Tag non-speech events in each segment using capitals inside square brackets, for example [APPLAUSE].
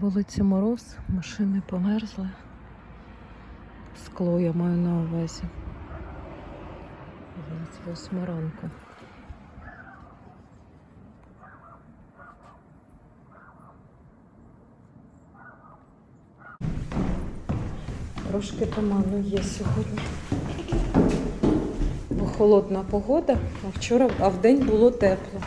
вулиці мороз, машини померзли. Скло я маю на увазі. Восьма ранку. Трошки туману є сьогодні. Бо холодна погода, а вчора, а вдень було тепло.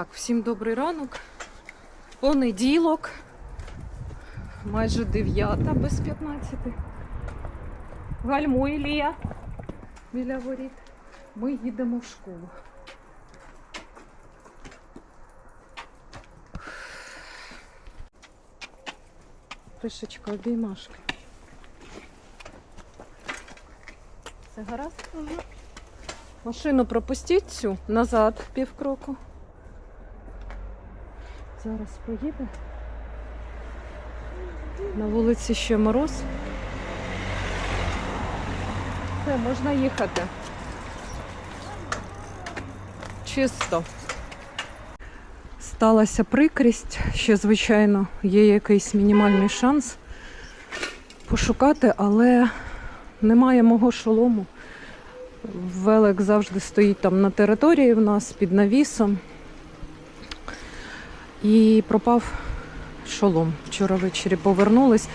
Так, всім добрий ранок. Понеділок. Майже 9 без 15. Гальмуй Лія біля воріт. Ми їдемо в школу. Кришечка, обіймашки. Все гаразд? Машину пропустіть цю назад півкроку. Зараз поїде. На вулиці ще мороз. Все, можна їхати. Чисто. Сталася прикрість. Ще, звичайно, є якийсь мінімальний шанс пошукати, але немає мого шолому. Велик завжди стоїть там на території в нас під навісом. І пропав шолом. Вчора ввечері повернулись.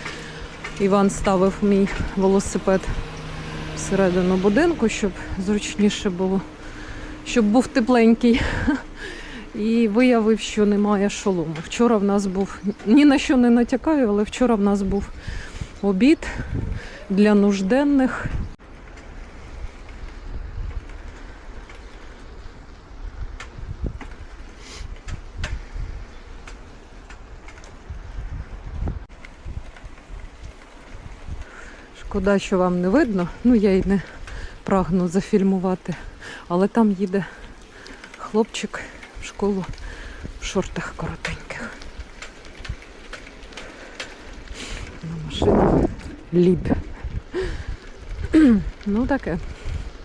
Іван ставив мій велосипед всередину будинку, щоб зручніше було, щоб був тепленький. [LAUGHS] І виявив, що немає шолому. Вчора в нас був, ні на що не натякаю, але вчора в нас був обід для нужденних. Шкода, що вам не видно. Ну, я й не прагну зафільмувати. Але там їде хлопчик в школу в шортах коротеньких. На машині ліб. [CLEARS THROAT] Ну таке.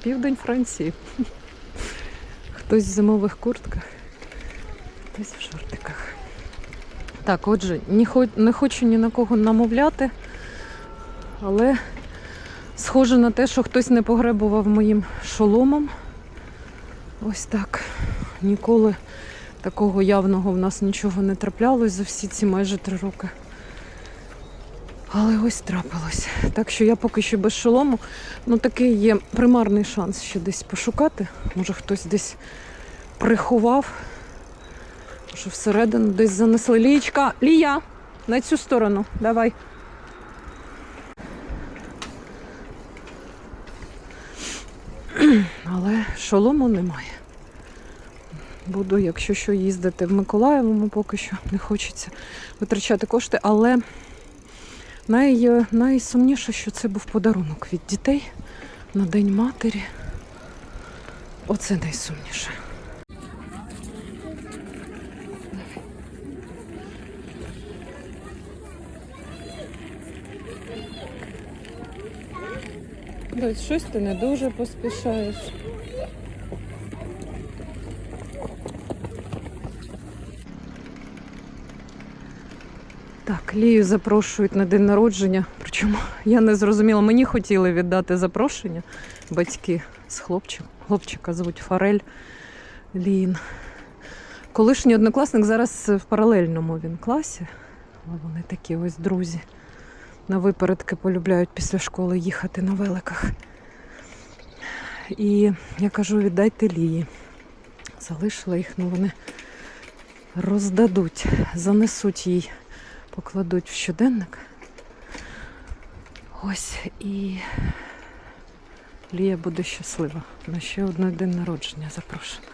Південь Франції. [LAUGHS] Хтось в зимових куртках, хтось в шортиках. Так, отже, не, хочу ні на кого намовляти, але схоже на те, що хтось не погребував моїм шоломом. Ось так. Ніколи такого явного в нас нічого не траплялось за всі ці майже три роки. Але ось трапилось. Так що я поки що без шолому. Ну такий є примарний шанс ще десь пошукати. Може хтось десь приховав. Може всередину десь занесли. Лієчка, Лія! На цю сторону. Давай. Але шолому немає. Буду, якщо що, їздити в Миколаєвому, поки що не хочеться витрачати кошти, але най, найсумніше, що це був подарунок від дітей на День матері. Оце найсумніше. Щось ти не дуже поспішаєш. Лію запрошують на день народження. Причому я не зрозуміла, мені хотіли віддати запрошення батьки з хлопчиком. Хлопчика звуть Фарель Лін. Колишній однокласник зараз в паралельному він класі, але вони такі ось друзі. На випередки полюбляють після школи їхати на великах. І я кажу, віддайте Лії. Залишила їх, ну вони роздадуть, занесуть їй покладуть в щоденник. Ось і Лія буде щаслива. На ще одне день народження запрошена.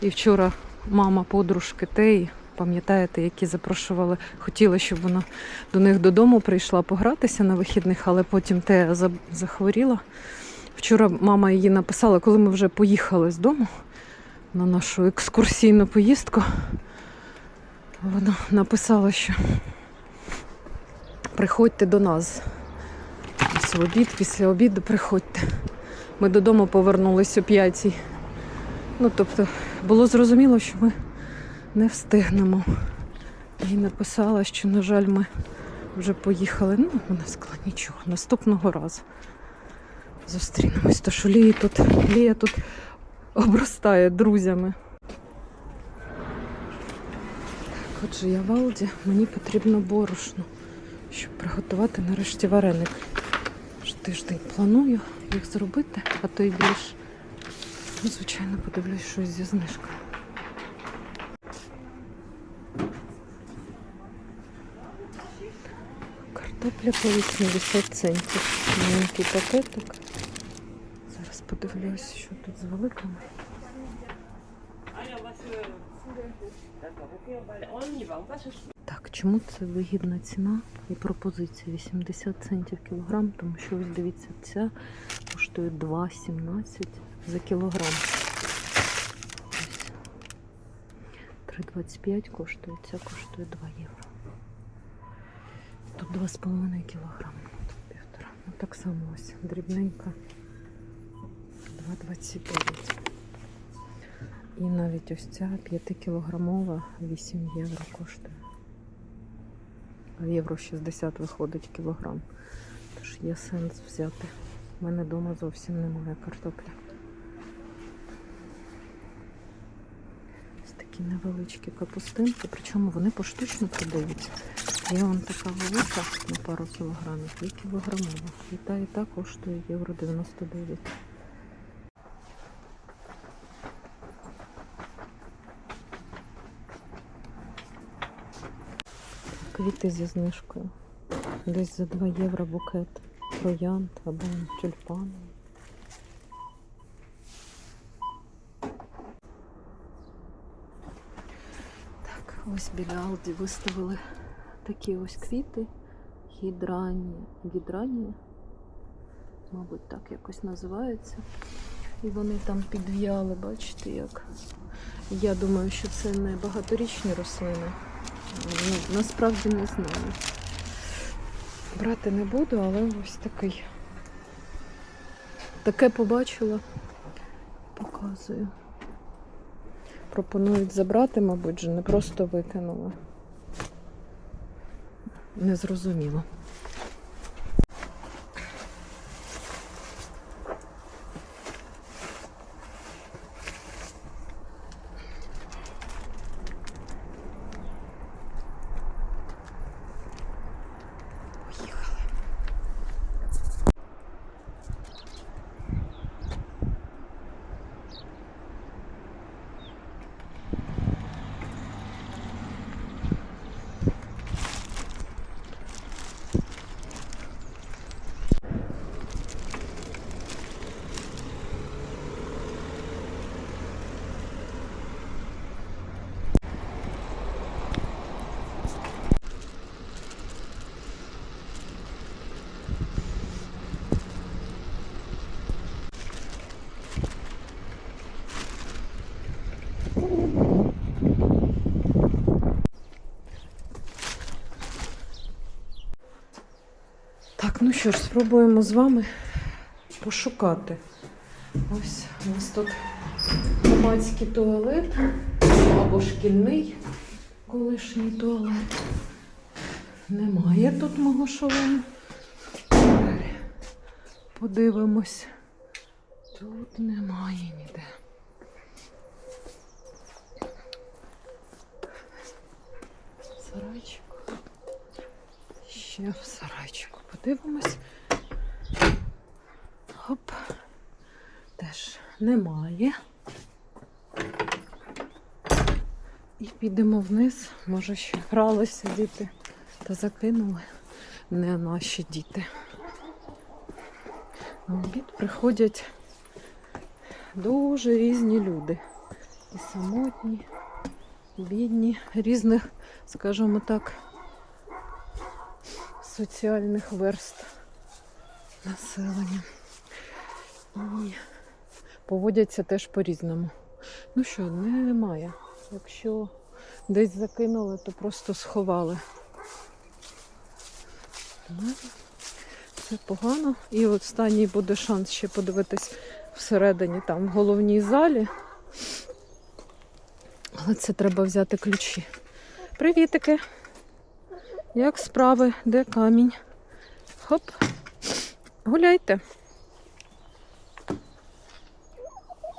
І вчора мама подружки Теї, пам'ятаєте, які запрошували, хотіли, щоб вона до них додому прийшла погратися на вихідних, але потім Тея захворіла. Вчора мама її написала, коли ми вже поїхали з дому. на нашу екскурсійну поїздку. Вона написала, що приходьте до нас. В обід, після обіду приходьте. Ми додому повернулись о п'ятій. Ну, тобто, було зрозуміло, що ми не встигнемо. І написала, що, на жаль, ми вже поїхали. Ну, вона сказала, нічого, наступного разу зустрінемось. Тож Лія тут, Лія тут обростає друзями. Так, отже, я в Алді, мені потрібно борошно, щоб приготувати нарешті вареник. Тиждень планую їх зробити, а то й більш. Ну, звичайно, подивлюсь щось зі знижкою. Картопля по 80 центів. Маленький пакетик. Зараз подивлюсь, що тут з великими. Так, чому це вигідна ціна і пропозиція 80 центів кілограм, тому що ось дивіться, ця коштує 2,17 за кілограм. 3,25 коштує, ця коштує 2 євро. Тут 2,5 кілограми, тут півтора. Ну так само ось дрібненька 2,29. І навіть ось ця 5-кілограмова 8 євро коштує. А євро 60 виходить кілограм. Тож є сенс взяти. У мене вдома зовсім немає картопля. Ось такі невеличкі капустинки, причому вони поштучно продаються. Є вон така велика на пару кілограмів, і кілограмова. І та, і та коштує євро 99. Квіти зі знижкою. Десь за 2 євро букет. Троянд або тюльпани. Так, ось біля Алді виставили такі ось квіти. Гідранія. Гідранія. Мабуть, так якось називається. І вони там підв'яли, бачите, як. Я думаю, що це не багаторічні рослини. Ну, насправді не знаю. Брати не буду, але ось такий. Таке побачила, показую. Пропонують забрати, мабуть, же не просто викинула. Незрозуміло. Поїхали. Так, ну що ж, спробуємо з вами пошукати. Ось у нас тут громадський туалет або шкільний колишній туалет. Немає тут мого шолому. Подивимось. Тут немає ніде. Сарайчик. Ще в сарайчику подивимось. Оп. Теж немає. І підемо вниз. Може, ще гралися діти та закинули. Не наші діти. На обід приходять дуже різні люди. І самотні, бідні, різних, скажімо так, соціальних верст населення. І поводяться теж по-різному. Ну що, немає. Якщо десь закинули, то просто сховали. Ну, Це погано. І останній буде шанс ще подивитись всередині, там в головній залі. Але це треба взяти ключі. Привітики! Як справи? Де камінь? Хоп. Гуляйте.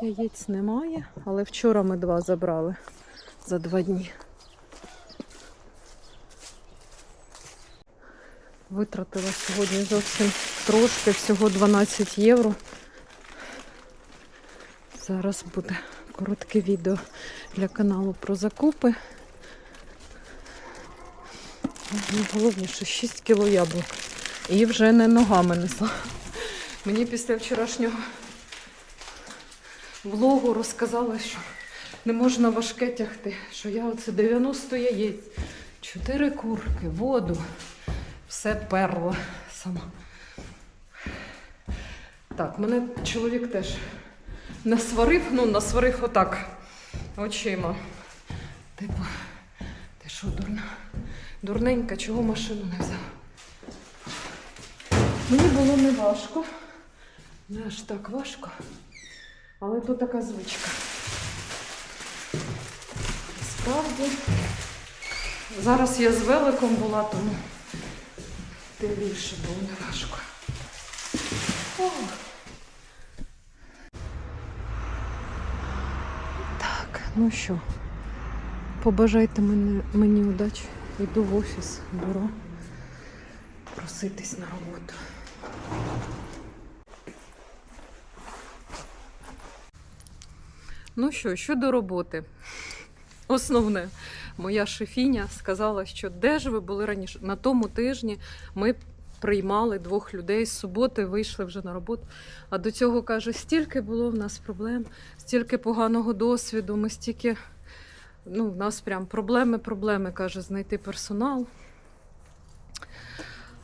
Яєць немає, але вчора ми два забрали за два дні. Витратила сьогодні зовсім трошки, всього 12 євро. Зараз буде коротке відео для каналу про закупи. Найголовніше 6 кіло яблук. І вже не ногами несла. Мені після вчорашнього влогу розказали, що не можна важке тягти, що я оце 90 яєць, 4 курки, воду, все перла сама. Так, мене чоловік теж насварив, ну, насварив отак очима. Типу, ти що, дурна? Дурненька, чого машину не взяла? Мені було не важко. Не аж так важко. Але то така звичка. Справді. Зараз я з великом була, тому тим більше було не важко. О. Так, ну що, побажайте мені, мені удачі. Йду в офіс, бюро, проситись на роботу. Ну що, щодо роботи. Основне, моя шефіня сказала, що де ж ви були раніше? На тому тижні ми приймали двох людей з суботи, вийшли вже на роботу. А до цього каже, стільки було в нас проблем, стільки поганого досвіду, ми стільки. Ну, в нас прям проблеми, проблеми, каже, знайти персонал.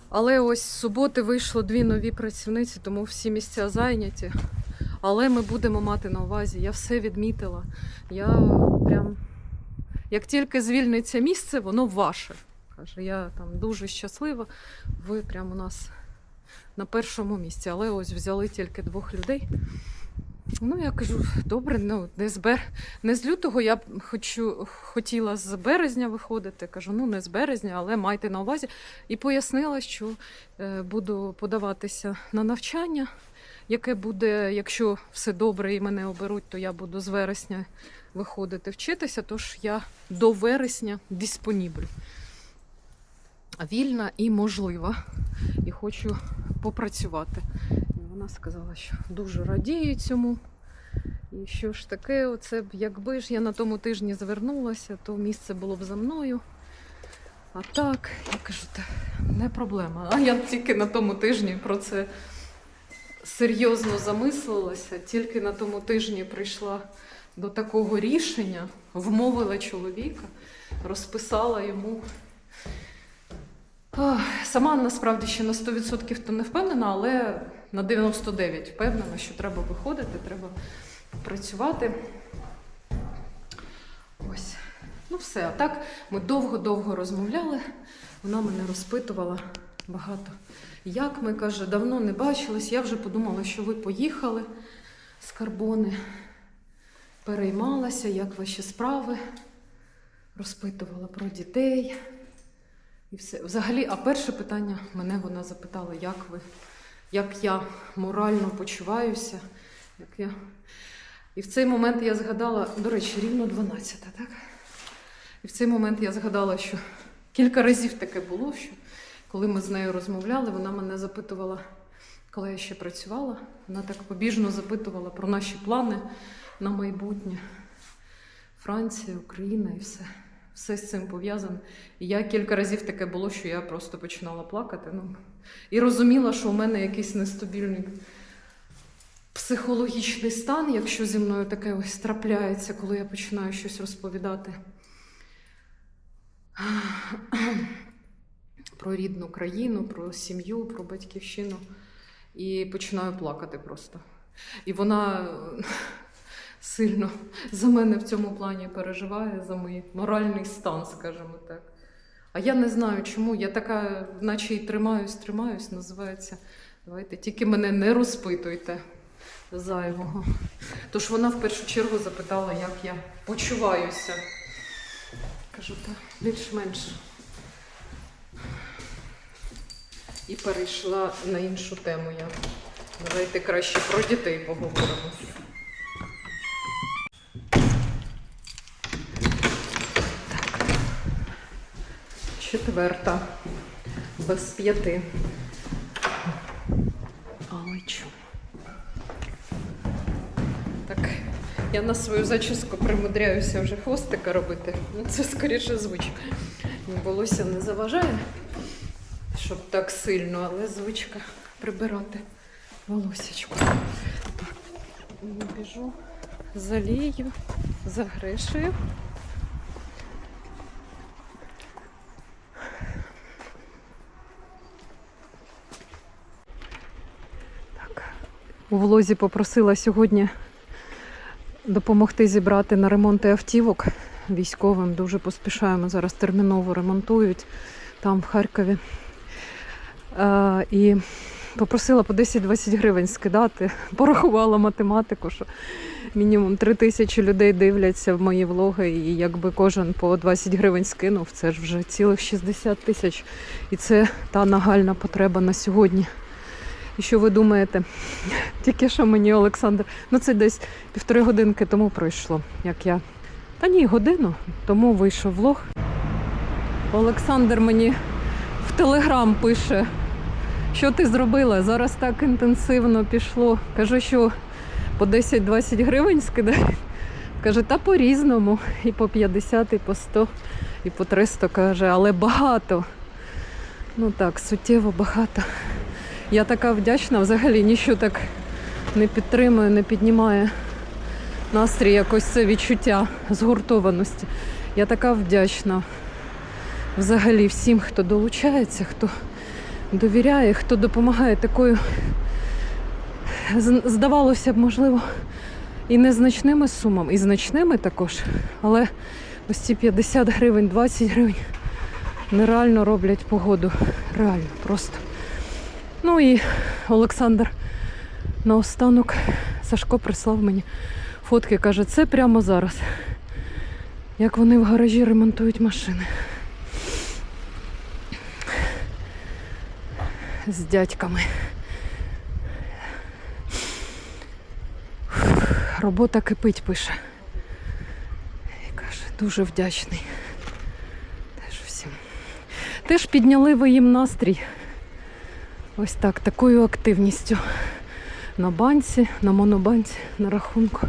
Але ось з суботи вийшло дві нові працівниці, тому всі місця зайняті. Але ми будемо мати на увазі. Я все відмітила. Я прям як тільки звільниться місце, воно ваше. Каже, я там дуже щаслива. Ви прям у нас на першому місці. Але ось взяли тільки двох людей. Ну, я кажу, добре, ну не з бер... не з лютого я хочу, хотіла з березня виходити. Кажу, ну не з березня, але майте на увазі. І пояснила, що е, буду подаватися на навчання, яке буде, якщо все добре і мене оберуть, то я буду з вересня виходити вчитися. Тож я до вересня диспонібель. Вільна і можлива. І хочу попрацювати. Вона сказала, що дуже радіє цьому. І що ж таке, оце якби ж я на тому тижні звернулася, то місце було б за мною. А так, я кажу, та не проблема. А я тільки на тому тижні про це серйозно замислилася, тільки на тому тижні прийшла до такого рішення, вмовила чоловіка, розписала йому. Ах, Сама насправді ще на 100% то не впевнена, але на 99% впевнена, що треба виходити, треба працювати. Ось. Ну все. А так ми довго-довго розмовляли. Вона мене розпитувала багато. Як ми каже, давно не бачились. Я вже подумала, що ви поїхали з карбони, переймалася, як ваші справи, розпитувала про дітей. І все. Взагалі, а перше питання мене вона запитала, як ви, як я морально почуваюся. Як я... І в цей момент я згадала, до речі, рівно 12, так? І в цей момент я згадала, що кілька разів таке було, що коли ми з нею розмовляли, вона мене запитувала, коли я ще працювала, вона так побіжно запитувала про наші плани на майбутнє. Франція, Україна і все. Все з цим пов'язано. І я кілька разів таке було, що я просто починала плакати. Ну, і розуміла, що у мене якийсь нестабільний психологічний стан, якщо зі мною таке ось трапляється, коли я починаю щось розповідати про рідну країну, про сім'ю, про батьківщину. І починаю плакати просто. І вона сильно за мене в цьому плані переживає, за мій моральний стан, скажімо так. А я не знаю чому. Я така, наче й тримаюсь, тримаюсь, називається. Давайте тільки мене не розпитуйте зайвого. Тож вона в першу чергу запитала, як я почуваюся. Кажу, так, більш-менш. І перейшла на іншу тему. Я. Давайте краще про дітей поговоримо. Четверта. Без п'яти. Але чому? Так, я на свою зачіску примудряюся вже хвостика робити. Ну, це скоріше звичка. Волосся не заважає, щоб так сильно, але звичка прибирати волосечку. Так, біжу за Лією, за Гришею. Так. У влозі попросила сьогодні допомогти зібрати на ремонти автівок військовим. Дуже поспішаємо. Зараз терміново ремонтують там, в Харкові. Е, і попросила по 10-20 гривень скидати. [LAUGHS] Порахувала математику, що мінімум 3 тисячі людей дивляться в мої влоги, і якби кожен по 20 гривень скинув, це ж вже цілих 60 тисяч. І це та нагальна потреба на сьогодні. І що ви думаєте? Тільки що мені Олександр, ну це десь півтори годинки тому пройшло, як я. Та ні, годину тому вийшов влог. Олександр мені в телеграм пише, що ти зробила? Зараз так інтенсивно пішло. Кажу, що по 10-20 гривень скидає. Каже, та по-різному. І по 50, і по 100, і по 300 каже, але багато. Ну так, суттєво багато. Я така вдячна, взагалі нічого так не підтримує, не піднімає настрій, якось це відчуття згуртованості. Я така вдячна взагалі всім, хто долучається, хто довіряє, хто допомагає такою, здавалося б, можливо, і незначними сумами, і значними також. Але ось ці 50 гривень, 20 гривень нереально роблять погоду. Реально, просто. Ну і Олександр наостанок Сашко прислав мені фотки, каже, це прямо зараз. Як вони в гаражі ремонтують машини. З дядьками. Робота кипить, пише. І каже, дуже вдячний. Теж всім. Теж підняли ви їм настрій. Ось так, такою активністю. На банці, на монобанці, на рахунку.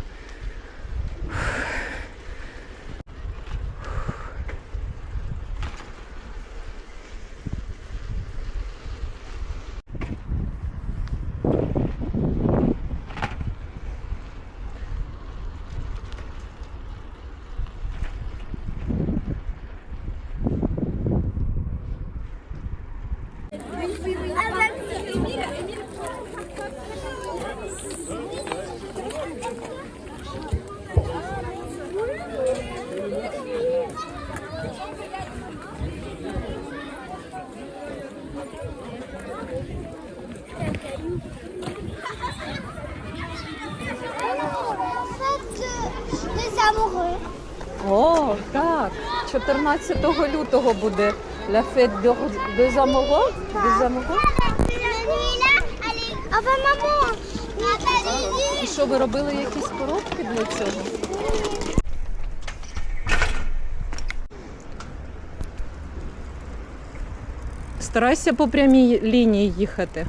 14 лютого буде La Fête de-. Des Amoureux. Celui-là, allez. Enfin, maman. Nathalie. І що ви робили якісь коробки для цього? Старайся по прямій лінії їхати.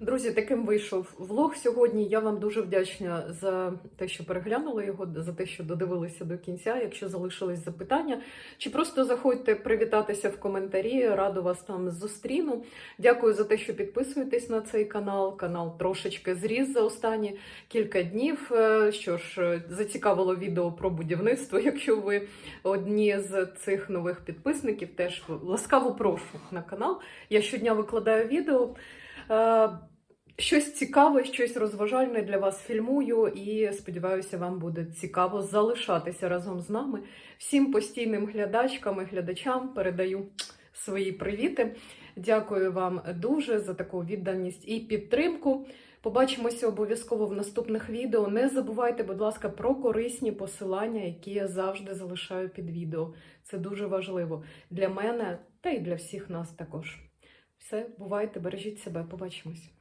Друзі, таким вийшов влог сьогодні. Я вам дуже вдячна за те, що переглянули його, за те, що додивилися до кінця. Якщо залишились запитання, чи просто заходьте привітатися в коментарі. Раду вас там зустріну. Дякую за те, що підписуєтесь на цей канал. Канал трошечки зріс за останні кілька днів. Е, Що ж, е, зацікавило відео про будівництво. [LAUGHS] Якщо ви одні з цих нових підписників, теж ласкаво прошу на канал. Я щодня викладаю відео. Щось цікаве, щось розважальне для вас фільмую, і сподіваюся, вам буде цікаво залишатися разом з нами. Всім постійним глядачкам і глядачам передаю свої привіти. Дякую вам дуже за таку відданість і підтримку. Побачимося обов'язково в наступних відео. Не забувайте, будь ласка, про корисні посилання, які я завжди залишаю під відео. Це дуже важливо для мене та й для всіх нас також. Все, бувайте, бережіть себе, побачимось.